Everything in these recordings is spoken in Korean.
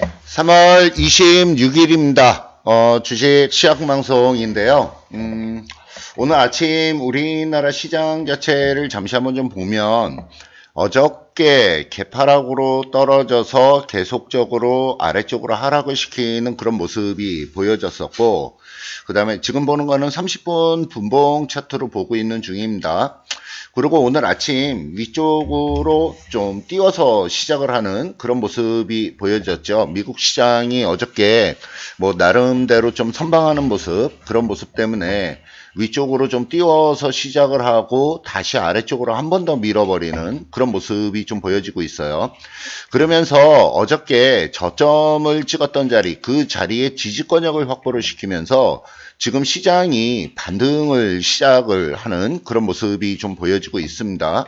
3월 26일입니다. 어, 주식 시작방송인데요. 음, 오늘 아침 우리나라 시장 자체를 잠시 한번 좀 보면 어 저께 개파락으로 떨어져서 계속적으로 아래쪽으로 하락을 시키는 그런 모습이 보여졌었고 그 다음에 지금 보는 거는 30분 분봉 차트로 보고 있는 중입니다. 그리고 오늘 아침 위쪽으로 좀 띄워서 시작을 하는 그런 모습이 보여졌죠. 미국 시장이 어저께 뭐 나름대로 좀 선방하는 모습, 그런 모습 때문에 위쪽으로 좀 띄워서 시작을 하고 다시 아래쪽으로 한 번 더 밀어버리는 그런 모습이 좀 보여지고 있어요. 그러면서 어저께 저점을 찍었던 자리, 그 자리에 지지권역을 확보를 시키면서 지금 시장이 반등을 시작을 하는 그런 모습이 좀 보여지고 있습니다.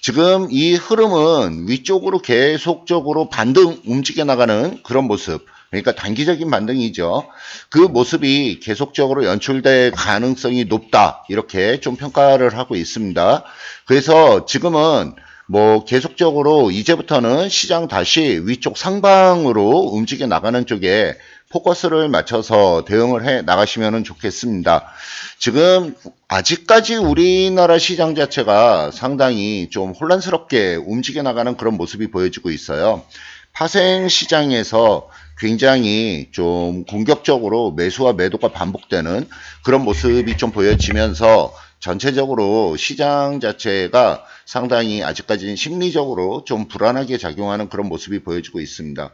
지금 이 흐름은 위쪽으로 계속적으로 반등 움직여 나가는 그런 모습. 그러니까 단기적인 반등이죠. 그 모습이 계속적으로 연출될 가능성이 높다. 이렇게 좀 평가를 하고 있습니다. 그래서 지금은 뭐 계속적으로 이제부터는 시장 다시 위쪽 상방으로 움직여 나가는 쪽에 포커스를 맞춰서 대응을 해 나가시면 좋겠습니다. 지금 아직까지 우리나라 시장 자체가 상당히 좀 혼란스럽게 움직여 나가는 그런 모습이 보여지고 있어요. 파생 시장에서 굉장히 좀 공격적으로 매수와 매도가 반복되는 그런 모습이 좀 보여지면서 전체적으로 시장 자체가 상당히 아직까지는 심리적으로 좀 불안하게 작용하는 그런 모습이 보여지고 있습니다.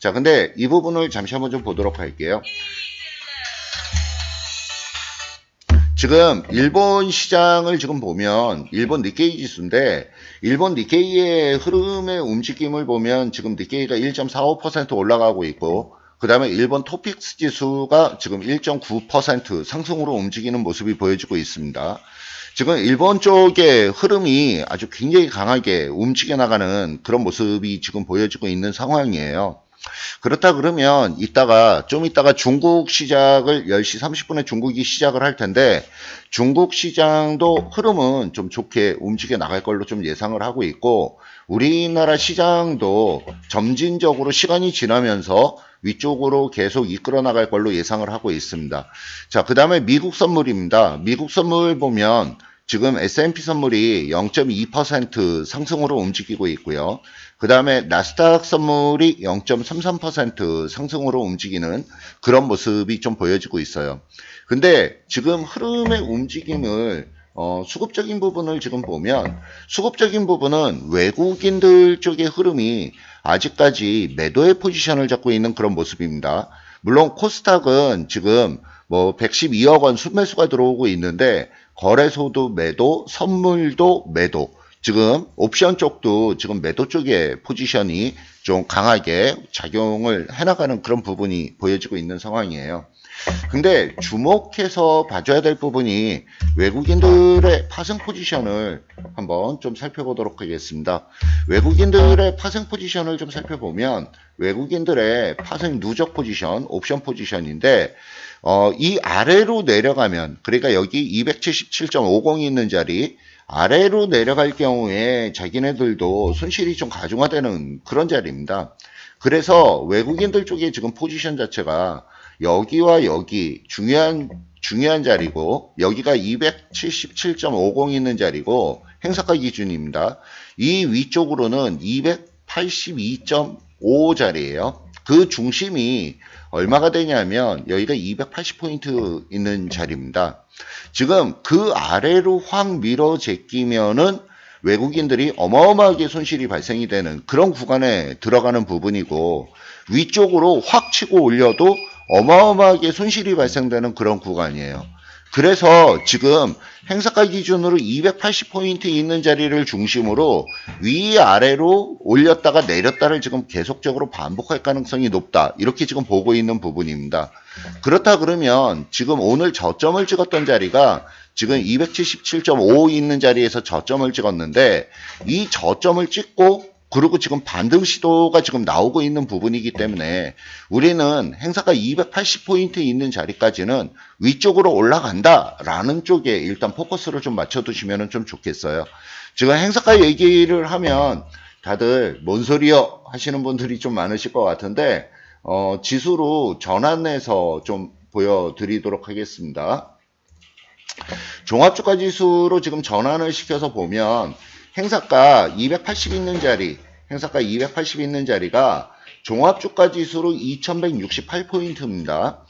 자, 근데 이 부분을 잠시 한번 좀 보도록 할게요. 지금 일본 시장을 지금 보면 일본 니케이 지수인데 일본 니케이의 흐름의 움직임을 보면 지금 니케이가 1.45% 올라가고 있고 그 다음에 일본 토픽스 지수가 지금 1.9% 상승으로 움직이는 모습이 보여지고 있습니다. 지금 일본 쪽의 흐름이 아주 굉장히 강하게 움직여 나가는 그런 모습이 지금 보여지고 있는 상황이에요. 그렇다 그러면 이따가 좀 이따가 중국 시작을 10시 30분에 중국이 시작을 할 텐데 중국 시장도 흐름은 좀 좋게 움직여 나갈 걸로 좀 예상을 하고 있고 우리나라 시장도 점진적으로 시간이 지나면서 위쪽으로 계속 이끌어 나갈 걸로 예상을 하고 있습니다. 자, 그 다음에 미국 선물입니다. 미국 선물 보면 지금 S&P 선물이 0.2% 상승으로 움직이고 있고요. 그 다음에 나스닥 선물이 0.33% 상승으로 움직이는 그런 모습이 좀 보여지고 있어요. 근데 지금 흐름의 움직임을 어, 수급적인 부분을 지금 보면 수급적인 부분은 외국인들 쪽의 흐름이 아직까지 매도의 포지션을 잡고 있는 그런 모습입니다. 물론 코스닥은 지금 뭐 112억 원 순매수가 들어오고 있는데 거래소도 매도, 선물도 매도. 지금 옵션 쪽도 지금 매도 쪽의 포지션이 좀 강하게 작용을 해나가는 그런 부분이 보여지고 있는 상황이에요. 근데 주목해서 봐줘야 될 부분이 외국인들의 파생 포지션을 한번 좀 살펴보도록 하겠습니다. 외국인들의 파생 포지션을 좀 살펴보면 외국인들의 파생 누적 포지션, 옵션 포지션인데 어, 이 아래로 내려가면 그러니까 여기 277.50이 있는 자리 아래로 내려갈 경우에 자기네들도 손실이 좀 가중화되는 그런 자리입니다. 그래서 외국인들 쪽에 지금 포지션 자체가 여기와 여기 중요한 중요한 자리고 여기가 277.50 있는 자리고 행사가 기준입니다. 이 위쪽으로는 282.5 자리예요. 그 중심이 얼마가 되냐면 여기가 280포인트 있는 자리입니다. 지금 그 아래로 확 밀어 제끼면은 외국인들이 어마어마하게 손실이 발생이 되는 그런 구간에 들어가는 부분이고 위쪽으로 확 치고 올려도 어마어마하게 손실이 발생되는 그런 구간이에요. 그래서 지금 행사가 기준으로 280포인트 있는 자리를 중심으로 위아래로 올렸다가 내렸다를 지금 계속적으로 반복할 가능성이 높다. 이렇게 지금 보고 있는 부분입니다. 그렇다 그러면 지금 오늘 저점을 찍었던 자리가 지금 277.5 있는 자리에서 저점을 찍었는데 이 저점을 찍고 그리고 지금 반등 시도가 지금 나오고 있는 부분이기 때문에 우리는 행사가 280포인트 있는 자리까지는 위쪽으로 올라간다라는 쪽에 일단 포커스를 좀 맞춰두시면 좀 좋겠어요. 지금 행사가 얘기를 하면 다들 뭔 소리여 하시는 분들이 좀 많으실 것 같은데 어, 지수로 전환해서 좀 보여드리도록 하겠습니다. 종합주가 지수로 지금 전환을 시켜서 보면 행사가 280 있는 자리, 행사가 280 있는 자리가 종합주가 지수로 2168포인트입니다.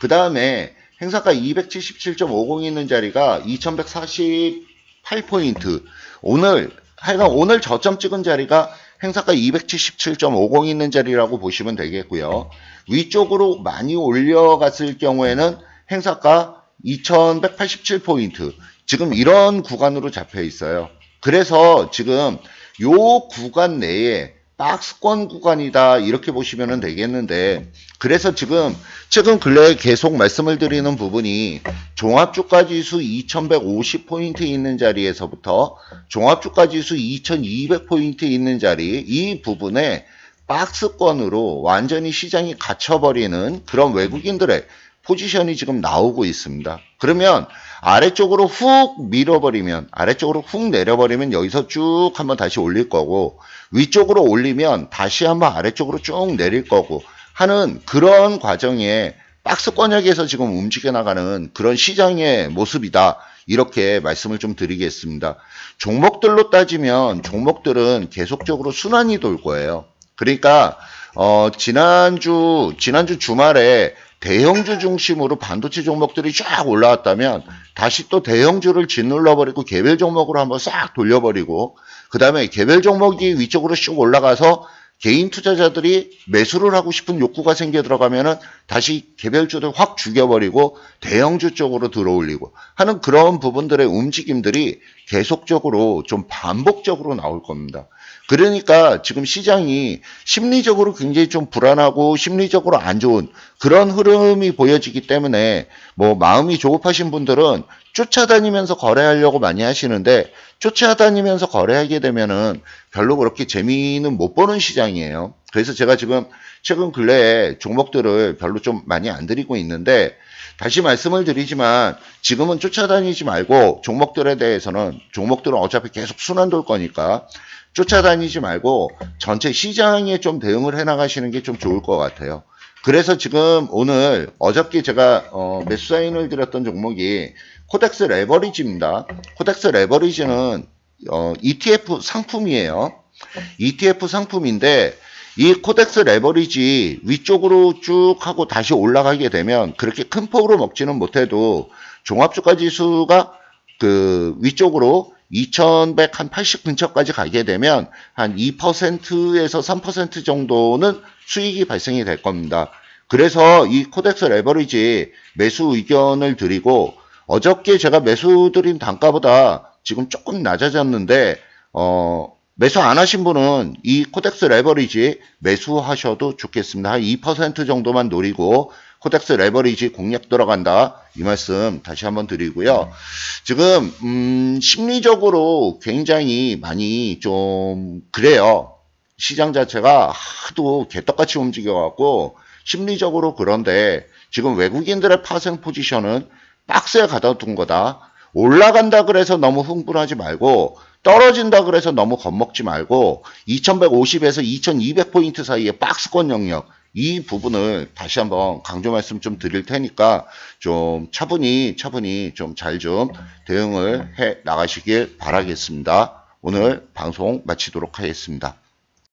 그 다음에 행사가 277.50 있는 자리가 2148포인트. 오늘, 하여간 오늘 저점 찍은 자리가 행사가 277.50 있는 자리라고 보시면 되겠고요. 위쪽으로 많이 올려갔을 경우에는 행사가 2187포인트. 지금 이런 구간으로 잡혀 있어요. 그래서 지금 요 구간 내에 박스권 구간이다 이렇게 보시면 되겠는데 그래서 지금 최근 근래에 계속 말씀을 드리는 부분이 종합주가 지수 2150포인트 있는 자리에서부터 종합주가 지수 2200포인트 있는 자리 이 부분에 박스권으로 완전히 시장이 갇혀버리는 그런 외국인들의 포지션이 지금 나오고 있습니다. 그러면 아래쪽으로 훅 밀어버리면 아래쪽으로 훅 내려버리면 여기서 쭉 한번 다시 올릴 거고 위쪽으로 올리면 다시 한번 아래쪽으로 쭉 내릴 거고 하는 그런 과정에 박스 권역에서 지금 움직여 나가는 그런 시장의 모습이다. 이렇게 말씀을 좀 드리겠습니다. 종목들로 따지면 종목들은 계속적으로 순환이 돌 거예요. 그러니까 어, 지난주 지난주 주말에 대형주 중심으로 반도체 종목들이 쫙 올라왔다면 다시 또 대형주를 짓눌러버리고 개별 종목으로 한번 싹 돌려버리고 그 다음에 개별 종목이 위쪽으로 쭉 올라가서 개인 투자자들이 매수를 하고 싶은 욕구가 생겨 들어가면은 다시 개별주들 확 죽여버리고 대형주 쪽으로 들어올리고 하는 그런 부분들의 움직임들이 계속적으로 좀 반복적으로 나올 겁니다. 그러니까 지금 시장이 심리적으로 굉장히 좀 불안하고 심리적으로 안 좋은 그런 흐름이 보여지기 때문에 뭐 마음이 조급하신 분들은 쫓아다니면서 거래하려고 많이 하시는데 쫓아다니면서 거래하게 되면은 별로 그렇게 재미는 못 보는 시장이에요. 그래서 제가 지금 최근 근래에 종목들을 별로 좀 많이 안 드리고 있는데 다시 말씀을 드리지만 지금은 쫓아다니지 말고 종목들에 대해서는 종목들은 어차피 계속 순환 돌 거니까 쫓아다니지 말고 전체 시장에 좀 대응을 해 나가시는 게 좀 좋을 것 같아요. 그래서 지금 오늘 어저께 제가 어, 매수 사인을 드렸던 종목이 코덱스 레버리지입니다. 코덱스 레버리지는 어, ETF 상품이에요. ETF 상품인데 이 코덱스 레버리지 위쪽으로 쭉 하고 다시 올라가게 되면 그렇게 큰 폭으로 먹지는 못해도 종합주가 지수가 그 위쪽으로 2180 근처까지 가게 되면 한 2%에서 3% 정도는 수익이 발생이 될 겁니다. 그래서 이 코덱스 레버리지 매수 의견을 드리고 어저께 제가 매수 드린 단가보다 지금 조금 낮아졌는데 어 매수 안 하신 분은 이 코덱스 레버리지 매수하셔도 좋겠습니다. 한 2% 정도만 노리고 코덱스 레버리지 공략 들어간다. 이 말씀 다시 한번 드리고요. 지금 음, 심리적으로 굉장히 많이 좀 그래요. 시장 자체가 하도 개떡같이 움직여갖고 심리적으로 그런데 지금 외국인들의 파생 포지션은 박스에 가다 둔 거다. 올라간다 그래서 너무 흥분하지 말고 떨어진다 그래서 너무 겁먹지 말고 2150에서 2200포인트 사이에 박스권 영역 이 부분을 다시 한번 강조 말씀 좀 드릴 테니까 좀 차분히 차분히 좀 잘좀 대응을 해 나가시길 바라겠습니다. 오늘 방송 마치도록 하겠습니다.